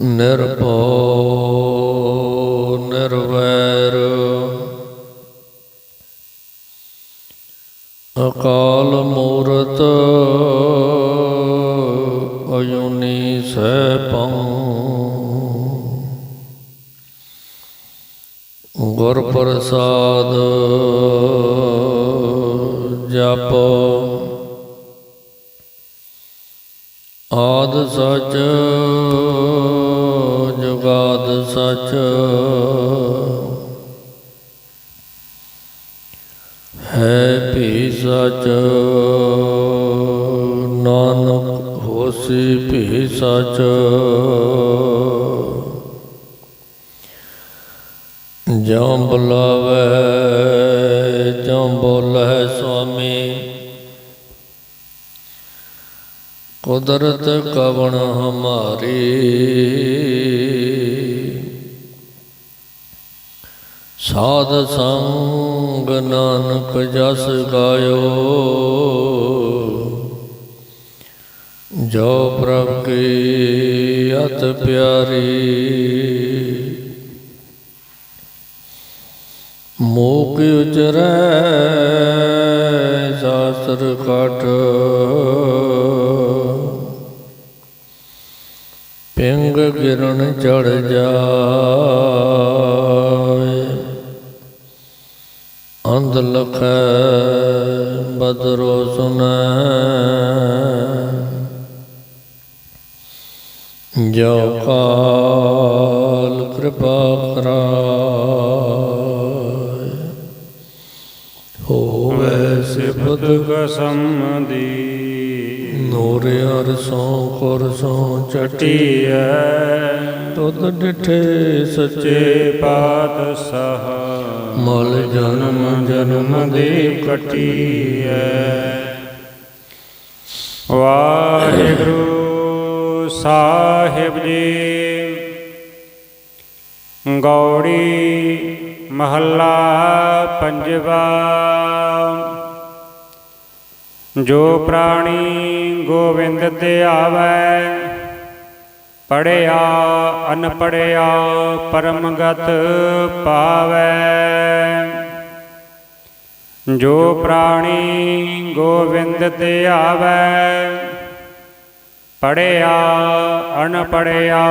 Nirpo. ਸਚ। ਜਾਂ ਬੁਲਾਵੇ ਜਾਂ ਬੋਲੇ ਸੁਆਮੀ। ਕੁਦਰਤ ਕਵਣ ਹਮਾਰੀ। ਸਾਧ ਸੰਗ ਨਾਨਕ ਜਸ ਗਾਇਓ। ਜੋ ਪ੍ਰਭ ਕੀ ਅਤ ਪਿਆਰੀ। ਮੋਕ ਉਚਰੈ ਸਾਸਰ ਕਟ। ਪਿੰਗ ਗਿਰਨ ਚੜ ਜਾਏ। ਅੰਧ ਲਖੈ, ਬਦਰੋ ਸੁਨੈ। ਜੋ ਕਾਲ ਕਿਰਪਾ ਕਰਾਏ। ਹੋਵੇ ਸਿਫਤ ਕਸਮ ਦੀ। ਨੂਰ ਅਰਸੋਂ, ਕੁਰਸੋਂ ਚਟੀ ਟੀਐ ਤੁਧ ਡਿਠੇ ਸੱਚੇ ਪਾਤਸ਼ਾਹ। ਮਲ ਜਨਮ ਜਨਮ ਦੇ ਕਟੀਐ। ਵਾਹਿਗੁਰੂ। ਸਾਹਿਬ ਜੀ। ਗੌੜੀ ਮਹੱਲਾ ਪੰਜਵਾ। ਜੋ ਪ੍ਰਾਣੀ ਗੋਵਿੰਦ ਤੇ ਆਵੈ, ਪੜਿਆ, ਅਨਪੜਿਆ, ਪਰਮਗਤ ਪਾਵੈ। ਜੋ ਪ੍ਰਾਣੀ ਗੋਵਿੰਦ ਤੇ ਆਵੈ ਪੜਿਆ ਅਨਪੜਿਆ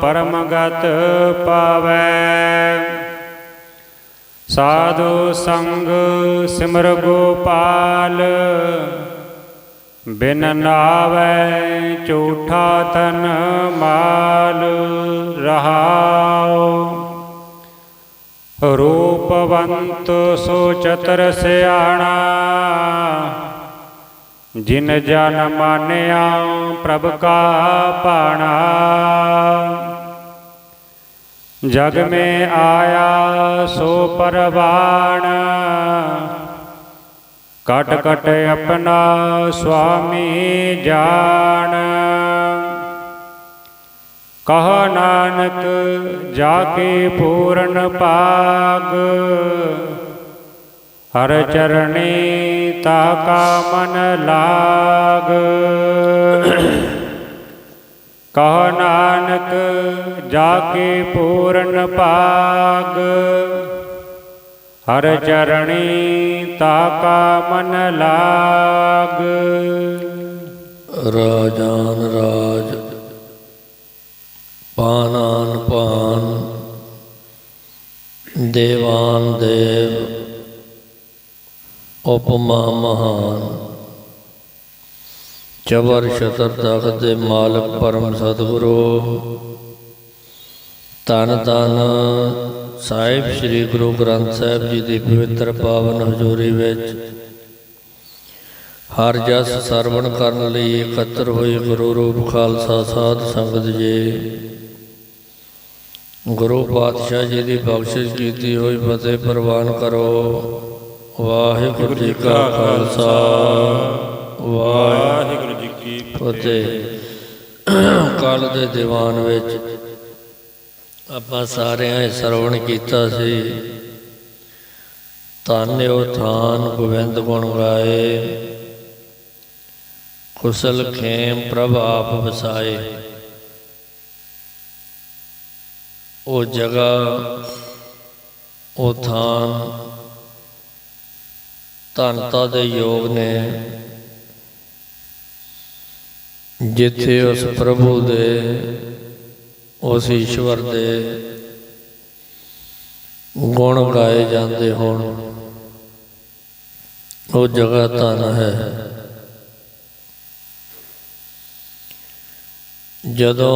ਪਰਮਗਤ ਪਾਵੈ। ਸਾਧੂ ਸੰਗ ਸਿਮਰ ਗੋਪਾਲ, ਬਿਨ ਨਾਵੈ ਝੂਠਾ ਤਨ ਮਾਲ ਰਹਾਉ। ਰੂਪਵੰਤ ਸੋ ਚਤਰ ਸਿਆਣਾ ਜਿਨ ਜਨ ਮਾਨਿਆ, ਪ੍ਰਭ ਕਾ ਪਾਣਾ ਜਗ ਮੇ ਆਇਆ, ਸੋ ਪਰਵਾਣ। ਕਟ ਕਟ ਆਪਣਾ ਸੁਆਮੀ ਜਾਣ। ਕਹ ਨਾਨਕ, ਜਾ ਕੇ ਪੂਰਨ ਪਾਗ। ਹਰ ਚਰਣੀ ਤਾ ਕਾ ਮਨ ਲਾਗ। ਕਹ ਨਾਨਕ ਜਾ ਕੇ ਪੂਰਨ ਪਾਗ। ਹਰ ਚਰਣੀ ਤਾ ਕਾ ਮਨ ਲਾਗ। ਰਾਜਾਨ ਰਾਜ, ਪਾਨਾਨ ਪਾਨ, ਦੇਵਾਨ ਦੇਵ। ਉਪਮਾ ਮਹਾਨ। ਚਬਰ ਸ਼ਤਰ ਤਖਤ ਦੇ ਮਾਲਕ ਪਰਮ ਸਤਿਗੁਰੂ। ਤਨ ਤਨ ਸਾਹਿਬ ਸ੍ਰੀ ਗੁਰੂ ਗ੍ਰੰਥ ਸਾਹਿਬ ਜੀ ਦੀ ਪਵਿੱਤਰ ਪਾਵਨ ਹਜ਼ੂਰੀ ਵਿੱਚ। ਹਰ ਜਸ ਸਰਵਣ ਕਰਨ ਲਈ ਇਕੱਤਰ ਹੋਏ ਗੁਰੂ ਰੂਪ ਖਾਲਸਾ ਸਾਧ ਸੰਗਤ ਜੀ। ਗੁਰੂ ਪਾਤਸ਼ਾਹ ਜੀ ਦੀ ਬਖਸ਼ਿਸ਼ ਕੀਤੀ ਹੋਈ ਫਤਿਹ ਪ੍ਰਵਾਨ ਕਰੋ। ਵਾਹਿਗੁਰੂ ਜੀ ਕਾ ਖਾਲਸਾ। ਵਾਹਿਗੁਰੂ ਜੀ ਕੀ ਫਤਿਹ। ਕੱਲ ਦੇ ਦੀਵਾਨ ਵਿੱਚ ਆਪਾਂ ਸਾਰਿਆਂ ਇਹ ਸਰਵਣ ਕੀਤਾ ਸੀ। ਤਾਨਿਓ ਥਾਨ ਗੋਬਿੰਦ ਗੁਣ ਗਾਏ। ਕੁਸਲ ਖੇਮ ਪ੍ਰਭ ਆਪ ਵਸਾਏ। ਉਹ ਜਗ੍ਹਾ ਉਹ ਥਾਨ ਧਨਤਾ ਦੇ ਯੋਗ ਨੇ। ਜਿੱਥੇ ਉਸ ਪ੍ਰਭੂ ਦੇ, ਉਸ ਈਸ਼ਵਰ ਦੇ ਗੁਣ ਗਾਏ ਜਾਂਦੇ ਹੋਣ, ਉਹ ਜਗ੍ਹਾ ਧਨ ਹੈ। ਜਦੋਂ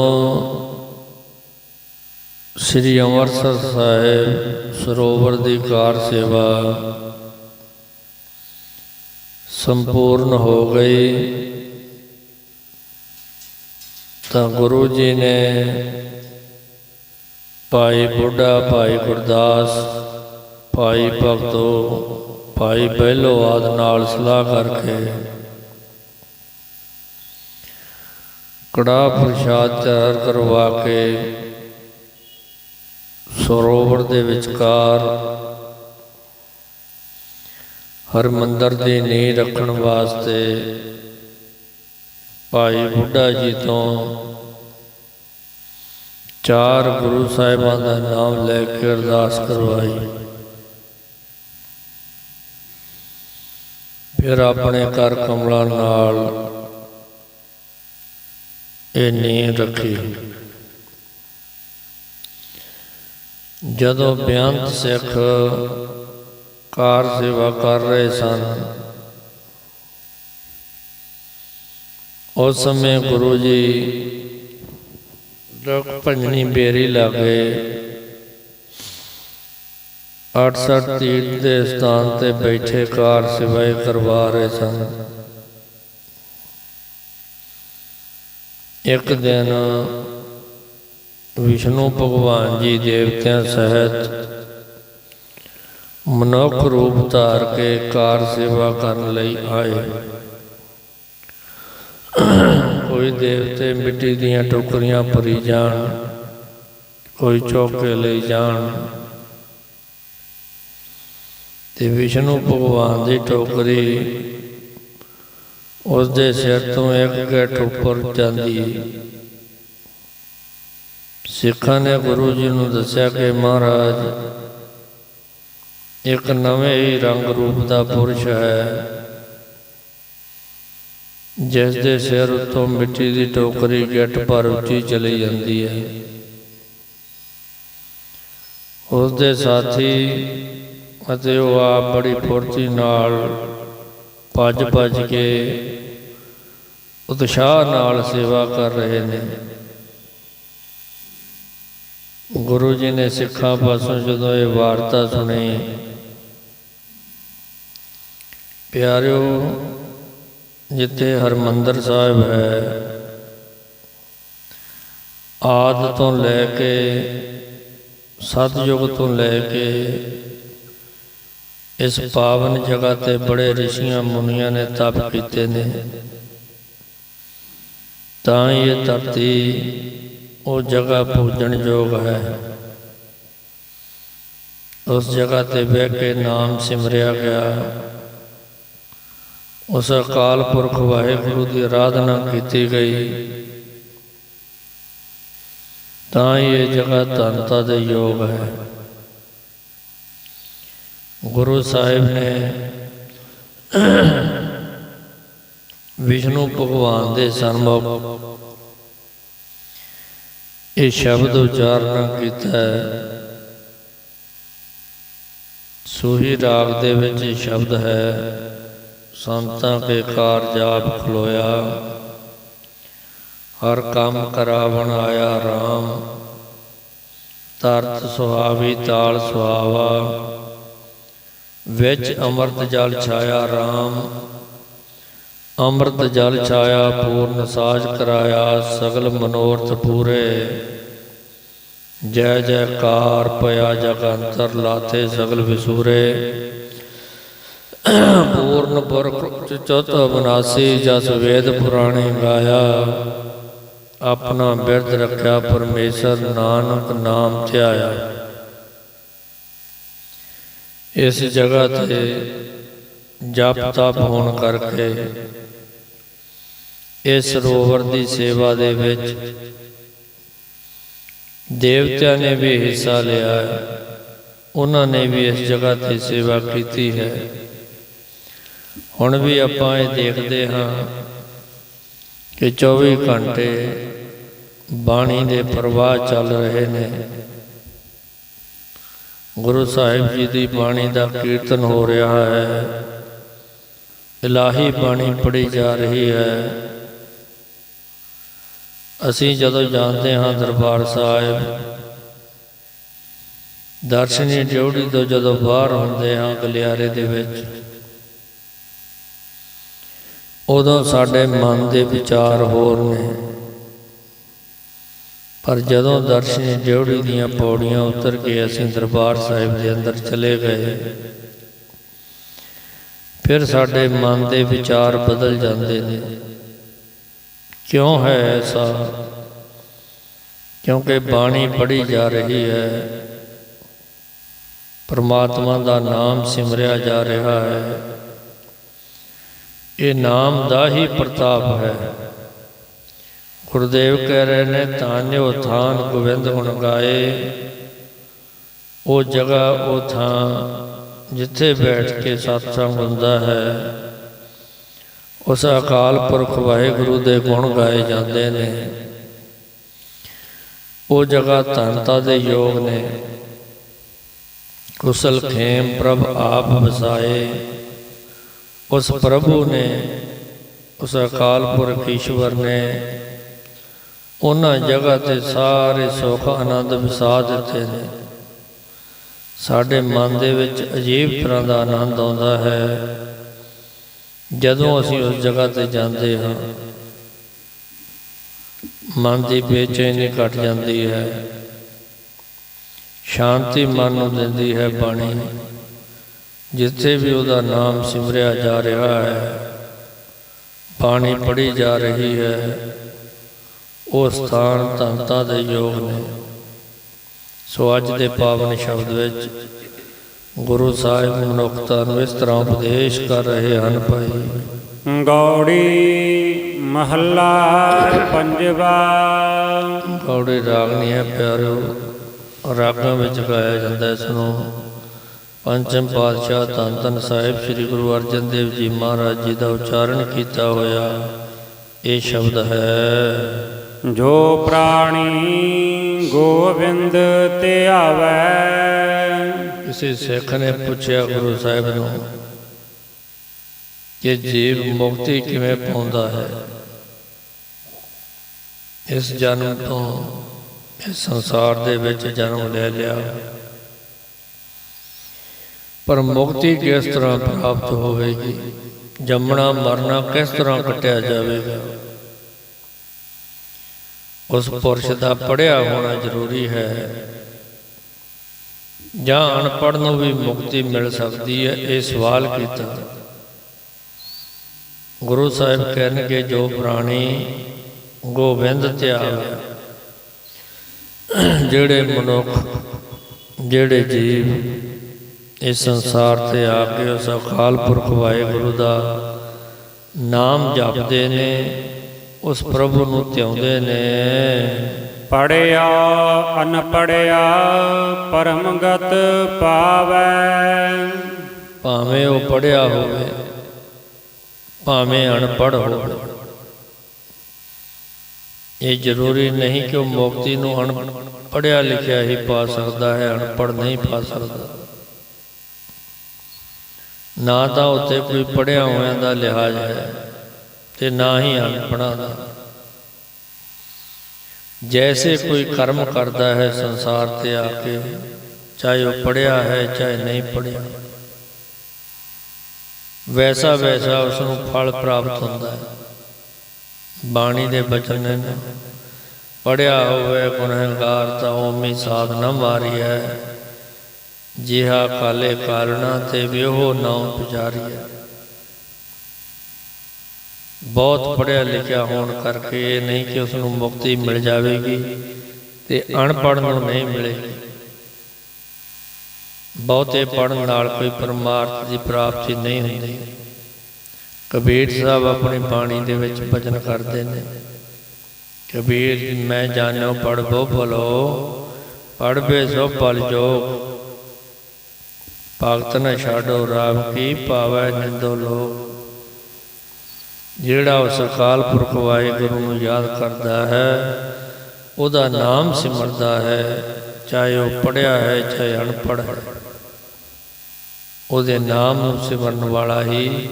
ਸ੍ਰੀ ਅੰਮ੍ਰਿਤਸਰ ਸਾਹਿਬ ਸਰੋਵਰ ਦੀ ਕਾਰ ਸੇਵਾ ਸੰਪੂਰਨ ਹੋ ਗਈ। ਤਾਂ ਗੁਰੂ ਜੀ ਨੇ ਭਾਈ ਬੁੱਢਾ, ਭਾਈ ਗੁਰਦਾਸ, ਭਾਈ ਭਗਤੋ, ਭਾਈ ਪਹਿਲੋ ਆਦ ਨਾਲ ਸਲਾਹ ਕਰਕੇ ਕੜਾ ਪ੍ਰਸ਼ਾਦ ਤਿਆਰ ਕਰਵਾ ਕੇ ਸਰੋਵਰ ਦੇ ਵਿਚਕਾਰ ਹਰਮੰਦਰ ਦੀ ਨੀਂਹ ਰੱਖਣ ਵਾਸਤੇ ਭਾਈ ਬੁੱਢਾ ਜੀ ਤੋਂ ਚਾਰ ਗੁਰੂ ਸਾਹਿਬਾਂ ਦਾ ਨਾਮ ਲੈ ਕੇ ਅਰਦਾਸ ਕਰਵਾਈ। ਫਿਰ ਆਪਣੇ ਕਰ ਕਮਲਾਂ ਨਾਲ ਇਹ ਨੀਂਹ ਰੱਖੀ। ਜਦੋਂ ਬਿਆੰਤ ਸਿੱਖ ਕਾਰ ਸੇਵਾ ਕਰ ਰਹੇ ਸਨ। ਉਸ ਸਮੇਂ ਗੁਰੂ ਜੀ ਲੋਕ ਭੰਜਨੀ ਬੇਰੀ ਲਾਗੇ 68 ਤੀਰਥ ਦੇ ਸਥਾਨ ਤੇ ਬੈਠੇ ਕਾਰ ਸੇਵਾਏ ਕਰਵਾ ਰਹੇ ਸਨ। ਇੱਕ ਦਿਨ ਵਿਸ਼ਨੂੰ ਭਗਵਾਨ ਜੀ ਦੇਵਤਿਆਂ ਸਹਿਤ ਮਨੁੱਖ ਰੂਪ ਧਾਰ ਕੇ ਕਾਰ ਸੇਵਾ ਕਰਨ ਲਈ ਆਏ। ਕੋਈ ਦੇਵਤੇ ਮਿੱਟੀ ਦੀਆਂ ਟੋਕਰੀਆਂ ਭਰੀ ਜਾਣ, ਕੋਈ ਚੌਕੇ ਲਈ ਜਾਣ ਤੇ ਵਿਸ਼ਨੂੰ ਭਗਵਾਨ ਦੀ ਟੋਕਰੀ ਉਸ ਦੇ ਸਿਰ ਤੋਂ ਇੱਕ ਗੱਠ ਉੱਪਰ ਜਾਂਦੀ। ਸਿੱਖਾਂ ਨੇ ਗੁਰੂ ਜੀ ਨੂੰ ਦੱਸਿਆ ਕਿ ਮਹਾਰਾਜ ਇੱਕ ਨਵੇਂ ਹੀ ਰੰਗ ਰੂਪ ਦਾ ਪੁਰਸ਼ ਹੈ, ਜਿਸ ਦੇ ਸਿਰ ਉੱਤੋਂ ਮਿੱਟੀ ਦੀ ਟੋਕਰੀ ਗਿੱਟ ਪਰ ਉੱਚੀ ਚਲੀ ਜਾਂਦੀ ਹੈ। ਉਸ ਦੇ ਸਾਥੀ ਅਤੇ ਉਹ ਆਪ ਬੜੀ ਫੁਰਤੀ ਨਾਲ ਭੱਜ ਭੱਜ ਕੇ ਉਤਸ਼ਾਹ ਨਾਲ ਸੇਵਾ ਕਰ ਰਹੇ ਨੇ। ਗੁਰੂ ਜੀ ਨੇ ਸਿੱਖਾਂ ਪਾਸੋਂ ਜਦੋਂ ਇਹ ਵਾਰਤਾ ਸੁਣੀ ਪਿਆਰਿਓ ਜਿੱਥੇ ਹਰਮੰਦਰ ਸਾਹਿਬ ਹੈ ਆਦ ਤੋਂ ਲੈ ਕੇ ਸਤਯੁਗ ਤੋਂ ਲੈ ਕੇ ਇਸ ਪਾਵਨ ਜਗ੍ਹਾ ਤੇ ਬੜੇ ਰਿਸ਼ੀਆਂ ਮੁਨੀਆਂ ਨੇ ਤਪ ਕੀਤੇ ਨੇ ਤਾਂ ਹੀ ਇਹ ਧਰਤੀ ਉਹ ਜਗ੍ਹਾ ਪੂਜਣ ਯੋਗ ਹੈ ਉਸ ਜਗ੍ਹਾ ਤੇ ਬਹਿ ਕੇ ਨਾਮ ਸਿਮਰਿਆ ਗਿਆ ਉਸ ਅਕਾਲ ਪੁਰਖ ਵਾਹਿਗੁਰੂ ਦੀ ਆਰਾਧਨਾ ਕੀਤੀ ਗਈ। ਤਾਂ ਹੀ ਇਹ ਜਗ੍ਹਾ ਧੰਨਤਾ ਦੇ ਯੋਗ ਹੈ। ਗੁਰੂ ਸਾਹਿਬ ਨੇ ਵਿਸ਼ਨੂੰ ਭਗਵਾਨ ਦੇ ਸਨਮੁਖ ਇਹ ਸ਼ਬਦ ਉਚਾਰਨ ਕੀਤਾ ਹੈ। ਸੂਹੀ ਰਾਗ ਦੇ ਵਿੱਚ ਇਹ ਸ਼ਬਦ ਹੈ ਸੰਤਾਂ ਕੇ ਕਾਰਜ ਆਪ ਖਲੋਇਆ। ਹਰ ਕੰਮ ਕਰਾਵਣ ਆਇਆ RAM ਤਰਤ ਸੁਹਾਵੀ ਤਾਲ ਸੁਹਾਵਾ। ਵਿੱਚ ਅੰਮ੍ਰਿਤ ਜਲ ਛਾਇਆ RAM ਅੰਮ੍ਰਿਤ ਜਲ ਛਾਇਆ ਪੂਰਨ ਸਾਜ ਕਰਾਇਆ ਸਗਲ ਮਨੋਰਥ ਪੂਰੇ। ਜੈ ਜੈਕਾਰ ਪਿਆ ਜਗ ਅੰਤਰ ਲਾਥੇ ਸਗਲ ਵਿਸੂਰੇ। ਪੂਰਨ ਪੁਰਖ ਚਤੁ ਬਨਾਸੀ ਜਸ ਵੇਦ ਪੁਰਾਣੇ ਗਾਇਆ। ਆਪਣਾ ਬਿਰਧ ਰੱਖਿਆ ਪਰਮੇਸ਼ਰ ਨਾਨਕ ਨਾਮ ਧਿਆਇਆ। ਇਸ ਜਗ੍ਹਾ ਤੇ ਜਪ ਤਪ ਹੋਣ ਕਰਕੇ ਇਸ ਸਰੋਵਰ ਦੀ ਸੇਵਾ ਦੇ ਵਿੱਚ ਦੇਵਤਿਆਂ ਨੇ ਵੀ ਹਿੱਸਾ ਲਿਆ ਹੈ। ਉਹਨਾਂ ਨੇ ਵੀ ਇਸ ਜਗ੍ਹਾ ਤੇ ਸੇਵਾ ਕੀਤੀ ਹੈ। ਹੁਣ ਵੀ ਆਪਾਂ ਇਹ ਦੇਖਦੇ ਹਾਂ ਕਿ 24 ਘੰਟੇ ਬਾਣੀ ਦੇ ਪ੍ਰਵਾਹ ਚੱਲ ਰਹੇ ਨੇ। ਗੁਰੂ ਸਾਹਿਬ ਜੀ ਦੀ ਬਾਣੀ ਦਾ ਕੀਰਤਨ ਹੋ ਰਿਹਾ ਹੈ। ਇਲਾਹੀ ਬਾਣੀ ਪੜ੍ਹੀ ਜਾ ਰਹੀ ਹੈ। ਅਸੀਂ ਜਦੋਂ ਜਾਂਦੇ ਹਾਂ ਦਰਬਾਰ ਸਾਹਿਬ, ਦਰਸ਼ਨੀ ਡਿਊਟੀ ਤੋਂ ਜਦੋਂ ਬਾਹਰ ਹੁੰਦੇ ਹਾਂ ਗਲਿਆਰੇ ਦੇ ਵਿੱਚ ਉਦੋਂ ਸਾਡੇ ਮਨ ਦੇ ਵਿਚਾਰ ਹੋਰ ਨੇ। ਪਰ ਜਦੋਂ ਦਰਸ਼ਨੀ ਜੋੜੀ ਦੀਆਂ ਪੌੜੀਆਂ ਉਤਰ ਕੇ ਅਸੀਂ ਦਰਬਾਰ ਸਾਹਿਬ ਦੇ ਅੰਦਰ ਚਲੇ ਗਏ, ਫਿਰ ਸਾਡੇ ਮਨ ਦੇ ਵਿਚਾਰ ਬਦਲ ਜਾਂਦੇ ਨੇ। ਕਿਉਂ ਹੈ ਐਸਾ? ਕਿਉਂਕਿ ਬਾਣੀ ਪੜ੍ਹੀ ਜਾ ਰਹੀ ਹੈ, ਪਰਮਾਤਮਾ ਦਾ ਨਾਮ ਸਿਮਰਿਆ ਜਾ ਰਿਹਾ ਹੈ। ਇਹ ਨਾਮ ਦਾ ਹੀ ਪ੍ਰਤਾਪ ਹੈ। ਗੁਰਦੇਵ ਕਹਿ ਰਹੇ ਨੇ ਤਾਨਿਓ ਥਾਨ ਗੋਬਿੰਦ ਗੁਣ ਗਾਏ। ਉਹ ਜਗ੍ਹਾ, ਉਹ ਥਾਂ ਜਿੱਥੇ ਬੈਠ ਕੇ ਸਤਸੰਗ ਹੁੰਦਾ ਹੈ। ਉਸ ਅਕਾਲ ਪੁਰਖ ਵਾਹਿਗੁਰੂ ਦੇ ਗੁਣ ਗਾਏ ਜਾਂਦੇ ਨੇ। ਉਹ ਜਗ੍ਹਾ ਧੰਤਾ ਦੇ ਯੋਗ ਨੇ। ਕੁਸਲ ਖੇਮ ਪ੍ਰਭ ਆਪ ਵਸਾਏ। ਉਸ ਪ੍ਰਭੂ ਨੇ, ਉਸ ਅਕਾਲ ਪੁਰਖ ਈਸ਼ਵਰ ਨੇ ਉਹਨਾਂ ਜਗ੍ਹਾ ਤੇ ਸਾਰੇ ਸੁੱਖ ਆਨੰਦ ਵਸਾ ਦਿੱਤੇ ਨੇ। ਸਾਡੇ ਮਨ ਦੇ ਵਿੱਚ ਅਜੀਬ ਤਰ੍ਹਾਂ ਦਾ ਆਨੰਦ ਆਉਂਦਾ ਹੈ। ਜਦੋਂ ਅਸੀਂ ਉਸ ਜਗ੍ਹਾ ਤੇ ਜਾਂਦੇ ਹਾਂ, ਮਨ ਦੀ ਬੇਚੈਨੀ ਘਟ ਜਾਂਦੀ ਹੈ। ਸ਼ਾਂਤੀ ਮਨ ਨੂੰ ਦਿੰਦੀ ਹੈ ਬਾਣੀ। ਜਿੱਥੇ ਵੀ ਉਹਦਾ ਨਾਮ ਸਿਮਰਿਆ ਜਾ ਰਿਹਾ ਹੈ ਬਾਣੀ ਪੜ੍ਹੀ ਜਾ ਰਹੀ ਹੈ ਉਹ ਸਥਾਨ ਧੰਤਾ ਦੇ ਯੋਗ ਨੇ। ਸੋ ਅੱਜ ਦੇ ਪਾਵਨ ਸ਼ਬਦ ਵਿੱਚ ਗੁਰੂ ਸਾਹਿਬ ਮਨੁੱਖਤਾ ਨੂੰ ਇਸ ਤਰ੍ਹਾਂ ਉਪਦੇਸ਼ ਕਰ ਰਹੇ ਹਨ ਭਾਈ। ਗੌੜੀ ਮਹੱਲਾ ਪੰਜਵਾ। ਕੌੜੇ ਰਾਗ ਨਹੀਂ ਹੈ ਪਿਆਰਿਓ ਰਾਗਾਂ ਵਿੱਚ ਗਾਇਆ ਜਾਂਦਾ ਇਸ ਨੂੰ ਪੰਚਮ ਪਾਤਸ਼ਾਹ ਧੰਨ ਧੰਨ ਸਾਹਿਬ ਸ੍ਰੀ ਗੁਰੂ ਅਰਜਨ ਦੇਵ ਜੀ ਮਹਾਰਾਜ ਜੀ ਦਾ ਉਚਾਰਨ ਕੀਤਾ ਹੋਇਆ ਇਹ ਸ਼ਬਦ ਹੈ। ਜੋ ਪ੍ਰਾਣੀ ਗੋਬਿੰਦ ਤੇ ਆਵੈ। ਕਿਸੇ ਸਿੱਖ ਨੇ ਪੁੱਛਿਆ ਗੁਰੂ ਸਾਹਿਬ ਨੂੰ ਕਿ ਜੀਵ ਮੁਕਤੀ ਕਿਵੇਂ ਪਾਉਂਦਾ ਹੈ? ਇਸ ਜਨਮ ਤੋਂ ਇਸ ਸੰਸਾਰ ਦੇ ਵਿੱਚ ਜਨਮ ਲੈ ਲਿਆ। ਪਰ ਮੁਕਤੀ ਕਿਸ ਤਰ੍ਹਾਂ ਪ੍ਰਾਪਤ ਹੋਵੇਗੀ? ਜੰਮਣਾ, ਮਰਨਾ ਕਿਸ ਤਰ੍ਹਾਂ ਕੱਟਿਆ ਜਾਵੇਗਾ? ਉਸ ਪੁਰਸ਼ ਦਾ ਪੜਿਆ ਹੋਣਾ ਜ਼ਰੂਰੀ ਹੈ। ਜਾਂ ਅਨਪੜ੍ਹ ਨੂੰ ਵੀ ਮੁਕਤੀ ਮਿਲ ਸਕਦੀ ਹੈ, ਇਹ ਸਵਾਲ ਕੀਤਾ। ਗੁਰੂ ਸਾਹਿਬ ਕਹਿਣਗੇ, ਜੋ ਪ੍ਰਾਣੀ ਗੋਬਿੰਦ ਤੇ ਜਿਹੜੇ ਮਨੁੱਖ, ਜਿਹੜੇ ਜੀਵ ਇਸ ਸੰਸਾਰ ਤੇ ਆ ਕੇ ਉਸ ਅਕਾਲ ਪੁਰਖ ਵਾਹਿਗੁਰੂ ਦਾ ਨਾਮ ਜਪਦੇ ਨੇ ਉਸ ਪ੍ਰਭੂ ਨੂੰ ਧਿਆਉਂਦੇ ਨੇ। ਪੜਿਆ ਅਨਪੜਿਆ ਪਰਮਗਤ ਪਾਵੈ। ਭਾਵੇਂ ਉਹ ਪੜਿਆ ਹੋਵੇ ਭਾਵੇਂ ਅਨਪੜ੍ਹ ਹੋਵੇ। ਇਹ ਜ਼ਰੂਰੀ ਨਹੀਂ ਕਿ ਉਹ ਮੁਕਤੀ ਨੂੰ ਅਨਪੜ੍ਹਿਆ ਲਿਖਿਆ ਹੀ ਪਾ ਸਕਦਾ ਹੈ ਅਨਪੜ੍ਹ ਨਹੀਂ ਪਾ ਸਕਦਾ। ਨਾ ਤਾਂ ਉੱਤੇ ਕੋਈ ਪੜਿਆ ਹੋਇਆਂ ਦਾ ਲਿਹਾਜ਼ ਹੈ ਤੇ ਨਾ ਹੀ ਅਨਪੜ੍ਹਾਂ ਦਾ। ਜੈਸੇ ਕੋਈ ਕਰਮ ਕਰਦਾ ਹੈ ਸੰਸਾਰ ਤੇ ਆ ਕੇ, ਚਾਹੇ ਉਹ ਪੜਿਆ ਹੈ, ਚਾਹੇ ਨਹੀਂ ਪੜਿਆ ਵੈਸਾ ਵੈਸਾ ਉਸ ਨੂੰ ਫਲ ਪ੍ਰਾਪਤ ਹੁੰਦਾ ਹੈ। ਬਾਣੀ ਦੇ ਬਚਨ ਨੇ ਪੜਿਆ ਹੋਵੇ ਗੁਨਹਗਾਰ ਤਾਂ ਓਮੀ ਸਾਧ ਨਾ ਹੈ। ਜਿਹਾ ਕਾਲੇ ਕਾਰਣਾ ਤੇ ਵਿਹੋ ਨਾਉ ਪੁਜਾਰੀਐ। ਬਹੁਤ ਪੜਿਆ ਲਿਖਿਆ ਹੋਣ ਕਰਕੇ ਇਹ ਨਹੀਂ ਕਿ ਉਸ ਨੂੰ ਮੁਕਤੀ ਮਿਲ ਜਾਵੇਗੀ ਤੇ ਅਨਪੜ੍ਹ ਨੂੰ ਨਹੀਂ ਮਿਲੇਗੀ। ਬਹੁਤੇ ਪੜਨ ਨਾਲ ਕੋਈ ਪਰਮਾਰਥ ਦੀ ਪ੍ਰਾਪਤੀ ਨਹੀਂ ਹੁੰਦੀ। ਕਬੀਰ ਸਾਹਿਬ ਆਪਣੀ ਬਾਣੀ ਦੇ ਵਿੱਚ ਭਜਨ ਕਰਦੇ ਨੇ, ਕਬੀਰ ਮੈਂ ਜਾਣੋ ਪੜ ਬੋ ਭਲੋ ਪੜਬੇ ਸੋ ਪਲ ਜੋ ਭਗਤ ਨ ਛਾਡੋ ਰਾਮ ਕੀ ਪਾਵੈ ਨਿੰਦੋ ਲੋਕ ਜਿਹੜਾ ਉਸ ਅਕਾਲ ਪੁਰਖ ਵਾਹਿਗੁਰੂ ਨੂੰ ਯਾਦ ਕਰਦਾ ਹੈ ਉਹਦਾ ਨਾਮ ਸਿਮਰਦਾ ਹੈ ਚਾਹੇ ਉਹ ਪੜਿਆ ਹੈ ਚਾਹੇ ਅਨਪੜ੍ਹ ਹੈ। ਉਹਦੇ ਨਾਮ ਨੂੰ ਸਿਮਰਨ ਵਾਲਾ ਹੀ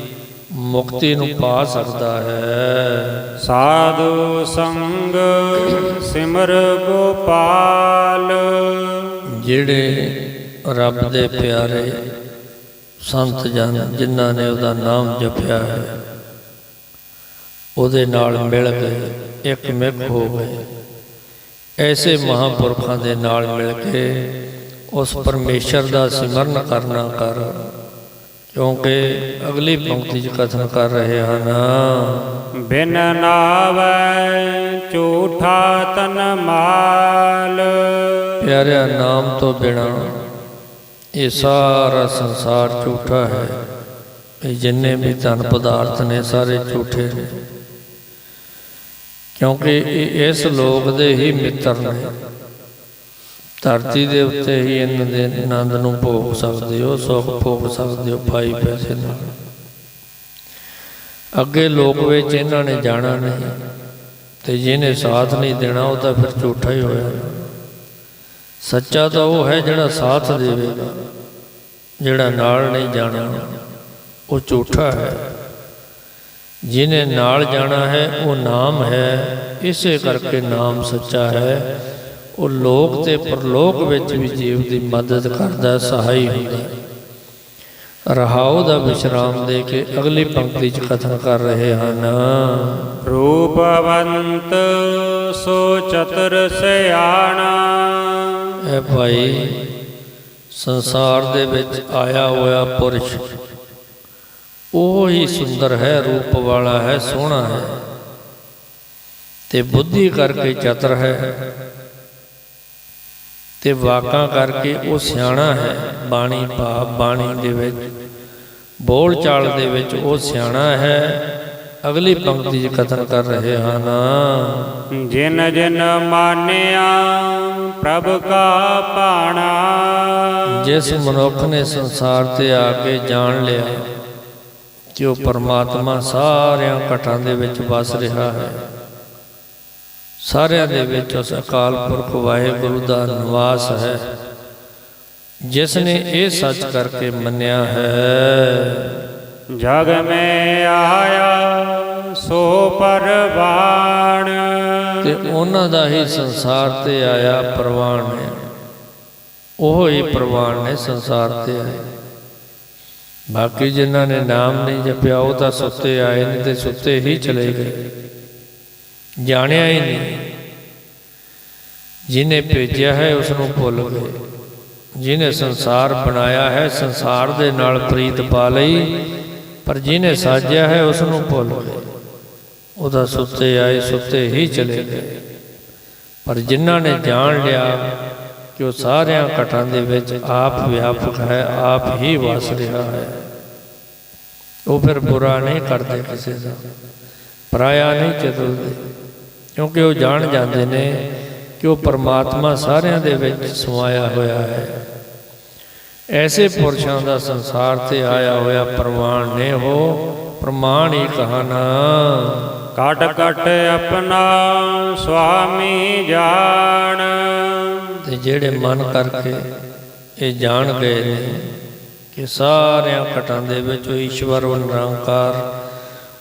ਮੁਕਤੀ ਨੂੰ ਪਾ ਸਕਦਾ ਹੈ। ਸਾਧੂ ਸੰਗ ਸਿਮਰ ਗੋਪਾਲ। ਜਿਹੜੇ ਰੱਬ ਦੇ ਪਿਆਰੇ ਸੰਤ ਜਨ ਜਿਨ੍ਹਾਂ ਨੇ ਉਹਦਾ ਨਾਮ ਜਪਿਆ ਹੈ ਉਹਦੇ ਨਾਲ ਮਿਲ ਗਏ ਇੱਕ ਮਿੱਕ ਹੋ ਗਏ। ਐਸੇ ਮਹਾਪੁਰਖਾਂ ਦੇ ਨਾਲ ਮਿਲ ਕੇ ਉਸ ਪਰਮੇਸ਼ਰ ਦਾ ਸਿਮਰਨ ਕਰਨਾ ਕਰ ਕਿਉਂਕਿ ਅਗਲੀ ਪੰਕਤੀ 'ਚ ਕਥਨ ਕਰ ਰਹੇ ਹਨ। ਬਿਨ ਨਾਵੈ ਝੂਠਾ ਤਨ ਮਾਲ। ਪਿਆਰਿਆ ਨਾਮ ਤੋਂ ਬਿਨਾ ਇਹ ਸਾਰਾ ਸੰਸਾਰ ਝੂਠਾ ਹੈ। ਇਹ ਜਿੰਨੇ ਵੀ ਧਨ ਪਦਾਰਥ ਨੇ ਸਾਰੇ ਝੂਠੇ ਨੇ। ਕਿਉਂਕਿ ਇਹ ਇਸ ਲੋਕ ਦੇ ਹੀ ਮਿੱਤਰ ਨੇ। ਧਰਤੀ ਦੇ ਉੱਤੇ ਹੀ ਇਹਨਾਂ ਦੇ ਆਨੰਦ ਨੂੰ ਭੋਗ ਸਕਦੇ ਹੋ, ਸੁਖ ਭੋਗ ਸਕਦੇ ਹੋ, ਭਾਈ ਪੈਸੇ ਨਾਲ। ਅੱਗੇ ਲੋਕ ਵਿੱਚ ਇਹਨਾਂ ਨੇ ਜਾਣਾ ਨਹੀਂ। ਤੇ ਜਿਹਨੇ ਸਾਥ ਨਹੀਂ ਦੇਣਾ, ਉਹ ਤਾਂ ਫਿਰ ਝੂਠਾ ਹੀ ਹੋਇਆ। ਸੱਚਾ ਤਾਂ ਉਹ ਹੈ ਜਿਹੜਾ ਸਾਥ ਦੇਵੇਗਾ ਜਿਹੜਾ ਨਾਲ ਨਹੀਂ ਜਾਣਾ, ਉਹ ਝੂਠਾ ਹੈ। ਜਿਹਨੇ ਨਾਲ ਜਾਣਾ ਹੈ, ਉਹ ਨਾਮ ਹੈ। ਇਸੇ ਕਰਕੇ ਨਾਮ ਸੱਚਾ ਹੈ। ਉਹ ਲੋਕ ਤੇ ਪਰਲੋਕ ਵਿੱਚ ਵੀ ਜੀਵ ਦੀ ਮਦਦ ਕਰਦਾ, ਸਹਾਈ ਹੁੰਦਾ। ਹੈ ਰਹਾਉ ਦਾ ਵਿਸ਼ਰਾਮ ਦੇ ਕੇ ਅਗਲੀ ਪੰਕਤੀ 'ਚ ਕਥਨ ਕਰ ਰਹੇ ਹਨ। ਰੂਪਵੰਤ ਸੋ ਚਤੁਰ ਸਿਆਣਾ। ਇਹ ਭਾਈ। ਸੰਸਾਰ ਦੇ ਵਿੱਚ ਆਇਆ ਹੋਇਆ ਪੁਰਸ਼ ਉਹ ਹੀ ਸੁੰਦਰ ਹੈ, ਰੂਪ ਵਾਲਾ ਹੈ, ਸੋਹਣਾ ਹੈ ਤੇ ਬੁੱਧੀ ਕਰਕੇ ਚਤਰ ਹੈ ਤੇ ਵਾਕਾਂ ਕਰਕੇ ਉਹ ਸਿਆਣਾ ਹੈ। ਬਾਣੀ ਭਾਵ, ਬਾਣੀ ਦੇ ਵਿੱਚ ਬੋਲ ਚਾਲ ਦੇ ਵਿੱਚ ਉਹ ਸਿਆਣਾ ਹੈ ਅਗਲੀ ਪੰਕਤੀ 'ਚ ਕਥਨ ਕਰ ਰਹੇ ਹਨ ਜਿਨ ਜਿਨ ਮਾਨਿਆ ਪ੍ਰਭ ਕਾ ਪਾਣਾ ਜਿਸ ਮਨੁੱਖ ਨੇ ਸੰਸਾਰ ਤੇ ਆ ਕੇ ਜਾਣ ਲਿਆ ਕਿ ਉਹ ਪਰਮਾਤਮਾ ਸਾਰਿਆਂ ਘਟਾਂ ਦੇ ਵਿੱਚ ਵਸ ਰਿਹਾ ਹੈ। ਸਾਰਿਆਂ ਦੇ ਵਿੱਚ ਉਸ ਅਕਾਲ ਪੁਰਖ ਵਾਹਿਗੁਰੂ ਦਾ ਨਿਵਾਸ ਹੈ। ਜਿਸ ਨੇ ਇਹ ਸੱਚ ਕਰਕੇ ਮੰਨਿਆ ਹੈ ਜਗ ਮੈਂ ਆਇਆ ਸੋ ਪਰਵਾਣ। ਤੇ ਉਹਨਾਂ ਦਾ ਹੀ ਸੰਸਾਰ ਤੇ ਆਇਆ ਪ੍ਰਵਾਨ ਹੈ। ਉਹ ਹੀ ਪ੍ਰਵਾਨ ਨੇ ਸੰਸਾਰ ਤੇ ਆਏ। ਬਾਕੀ ਜਿਨ੍ਹਾਂ ਨੇ ਨਾਮ ਨਹੀਂ ਜਪਿਆ, ਉਹ ਤਾਂ ਸੁੱਤੇ ਆਏ ਨੇ ਤੇ ਸੁੱਤੇ ਹੀ ਚਲੇ ਗਏ। ਜਾਣਿਆ ਹੀ ਨਹੀਂ। ਜਿਹਨੇ ਭੇਜਿਆ ਹੈ ਉਸ ਨੂੰ ਭੁੱਲ ਗਏ। ਜਿਹਨੇ ਸੰਸਾਰ ਬਣਾਇਆ ਹੈ, ਸੰਸਾਰ ਦੇ ਨਾਲ ਪ੍ਰੀਤ ਪਾ ਲਈ। ਪਰ ਜਿਹਨੇ ਸਾਜਿਆ ਹੈ ਉਸ ਨੂੰ ਭੁੱਲ ਗਏ। ਉਹਦਾ ਸੁੱਤੇ ਆਏ ਸੁੱਤੇ ਹੀ ਚਲੇ ਗਏ। ਪਰ ਜਿਨ੍ਹਾਂ ਨੇ ਜਾਣ ਲਿਆ ਕਿ ਉਹ ਸਾਰਿਆਂ ਘਟਾਂ ਦੇ ਵਿੱਚ ਆਪ ਵਿਆਪਕ ਹੈ, ਆਪ ਹੀ ਵਸ ਰਿਹਾ ਹੈ। ਉਹ ਫਿਰ ਬੁਰਾ ਨਹੀਂ ਕਰਦੇ ਕਿਸੇ ਦਾ, ਪਰਾਇਆ ਨਹੀਂ ਚਤੁਲਦੇ ਕਿਉਂਕਿ ਉਹ ਜਾਣ ਜਾਂਦੇ ਨੇ ਕਿ ਉਹ ਪਰਮਾਤਮਾ ਸਾਰਿਆਂ ਦੇ ਵਿੱਚ ਸਮਾਇਆ ਹੋਇਆ ਹੈ। ਐਸੇ ਪੁਰਸ਼ਾਂ ਦਾ ਸੰਸਾਰ ਤੇ ਆਇਆ ਹੋਇਆ ਪ੍ਰਮਾਣ ਨੇ ਉਹ ਪ੍ਰਮਾਣ ਹੀ ਕਹਨਾ ਕਟ ਕਟ ਆਪਣਾ ਸੁਆਮੀ ਜਾਣ। ਤੇ ਜਿਹੜੇ ਮਨ ਕਰਕੇ ਇਹ ਜਾਣ ਗਏ ਨੇ ਕਿ ਸਾਰਿਆਂ ਘਟਾਂ ਦੇ ਵਿੱਚ ਉਹ ਈਸ਼ਵਰ ਉਹ ਨਿਰੰਕਾਰ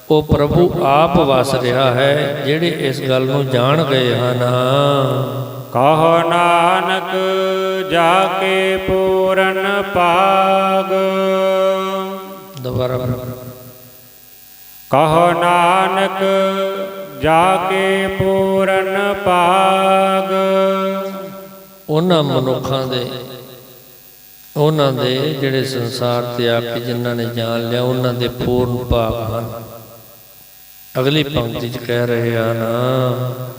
ਉਹ ਪ੍ਰਭੂ ਆਪ ਵਸ ਰਿਹਾ ਹੈ ਜਿਹੜੇ ਇਸ ਗੱਲ ਨੂੰ ਜਾਣ ਗਏ ਹਨ। ਕਹੋ ਨਾਨਕ ਜਾ ਕੇ ਪੂਰਨ ਪਾਗ। ਦੁਬਾਰਾ ਕਹੋ ਨਾਨਕ ਜਾ ਕੇ ਪੂਰਨ ਪਾਗ। ਉਹਨਾਂ ਮਨੁੱਖਾਂ ਦੇ ਉਹਨਾਂ ਦੇ ਜਿਹੜੇ ਸੰਸਾਰ ਤੇ ਆ ਕੇ ਜਿਨ੍ਹਾਂ ਨੇ ਜਾਣ ਲਿਆ ਉਹਨਾਂ ਦੇ ਪੂਰਨ ਭਾਗ ਹਨ। ਅਗਲੀ ਪੰਕਤੀ 'ਚ ਕਹਿ ਰਹੇ ਹਨ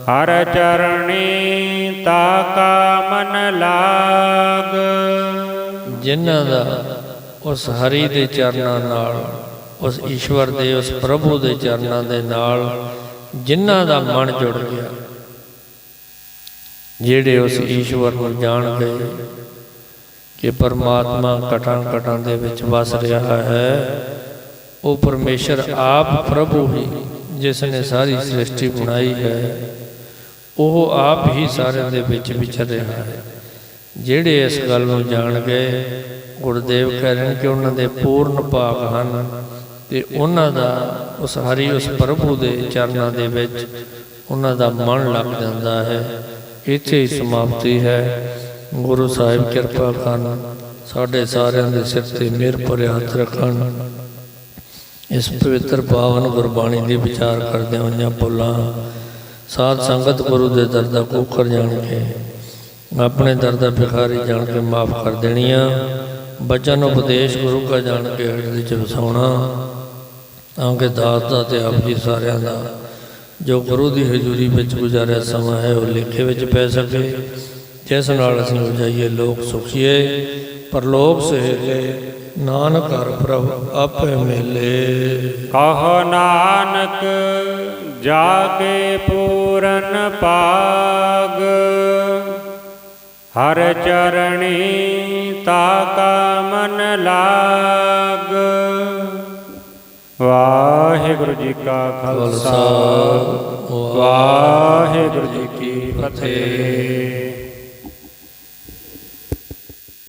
ਹਰ ਚਰਣੀ ਤਾਕਾ ਮਨ ਲਾਗ। ਜਿਨ੍ਹਾਂ ਦਾ ਉਸ ਹਰੀ ਦੇ ਚਰਨਾਂ ਨਾਲ, ਉਸ ਈਸ਼ਵਰ ਦੇ, ਉਸ ਪ੍ਰਭੂ ਦੇ ਚਰਨਾਂ ਦੇ ਨਾਲ ਜਿਨ੍ਹਾਂ ਦਾ ਮਨ ਜੁੜ ਗਿਆ, ਜਿਹੜੇ ਉਸ ਈਸ਼ਵਰ ਨੂੰ ਜਾਣ ਗਏ ਕਿ ਪਰਮਾਤਮਾ ਕਟਾਂ ਕਟਾਂ ਦੇ ਵਿੱਚ ਵਸ ਰਿਹਾ ਹੈ, ਉਹ ਪਰਮੇਸ਼ਰ ਆਪ ਪ੍ਰਭੂ ਹੀ ਜਿਸ ਨੇ ਸਾਰੀ ਸ੍ਰਿਸ਼ਟੀ ਬਣਾਈ ਹੈ, ਉਹ ਆਪ ਹੀ ਸਾਰਿਆਂ ਦੇ ਵਿੱਚ ਵਿਚਰ ਰਿਹਾ ਹੈ, ਜਿਹੜੇ ਇਸ ਗੱਲ ਨੂੰ ਜਾਣ ਗਏ ਗੁਰਦੇਵ ਕਹਿ ਰਹੇ ਨੇ ਕਿ ਉਹਨਾਂ ਦੇ ਪੂਰਨ ਭਾਗ ਹਨ ਤੇ ਉਹਨਾਂ ਦਾ ਉਸ ਹਰੀ ਉਸ ਪ੍ਰਭੂ ਦੇ ਚਰਨਾਂ ਦੇ ਵਿੱਚ ਉਹਨਾਂ ਦਾ ਮਨ ਲੱਗ ਜਾਂਦਾ ਹੈ। ਇੱਥੇ ਹੀ ਸਮਾਪਤੀ ਹੈ। ਗੁਰੂ ਸਾਹਿਬ ਕਿਰਪਾ ਕਰਨ ਸਾਡੇ ਸਾਰਿਆਂ ਦੇ ਸਿਰ ਤੇ ਮਿਹਰ ਭਰੇ ਹੱਥ ਰੱਖਣ। ਇਸ ਪਵਿੱਤਰ ਪਾਵਨ ਗੁਰਬਾਣੀ ਦੇ ਵਿਚਾਰ ਕਰਦੇ ਹੋਈਆਂ ਭੁੱਲਾਂ ਸਾਧ ਸੰਗਤ ਗੁਰੂ ਦੇ ਦਰ ਦਾ ਕੋਖਰ ਜਾਣ ਕੇ ਆਪਣੇ ਦਰ ਦਾ ਭਿਖਾਰੀ ਜਾਣ ਕੇ ਮਾਫ ਕਰ ਦੇਣੀਆਂ। ਬਚਨ ਉਪਦੇਸ਼ ਗੁਰੂ ਕਾ ਜਾਣ ਕੇ ਹਿਰਦੇ ਚ ਵਸਾਉਣਾ। ਤਾਂ ਕਿ ਦਾਸ ਦਾ ਤੇ ਆਪ ਜੀ ਸਾਰਿਆਂ ਦਾ। ਜੋ ਗੁਰੂ ਦੀ ਹਜ਼ੂਰੀ ਵਿੱਚ ਗੁਜ਼ਾਰਿਆ ਸਮਾਂ ਹੈ, ਉਹ ਲੇਖੇ ਵਿੱਚ ਪੈ ਸਕੇ। ਜਿਸ ਨਾਲ ਅਸੀਂ ਹੋ ਜਾਈਏ ਲੋਕ ਸੁਖੀਏ। ਪਰਲੋਕ ਸਹੇਲੇ ਨਾਨਕ ਹਰ ਪ੍ਰਭ ਆਪੇ ਮਿਲੇ। ਕਹੋ ਨਾਨਕ ਜਾ ਕੇ ਪੂਰਨ ਪਾਗ। ਹਰ ਚਰਣੀ ਤਾਕਾ ਮਨ ਲਾਗ। ਵਾਹਿਗੁਰੂ ਜੀ ਕਾ ਖਾਲਸਾ ਵਾਹਿਗੁਰੂ ਜੀ ਕੀ ਫਤਿਹ।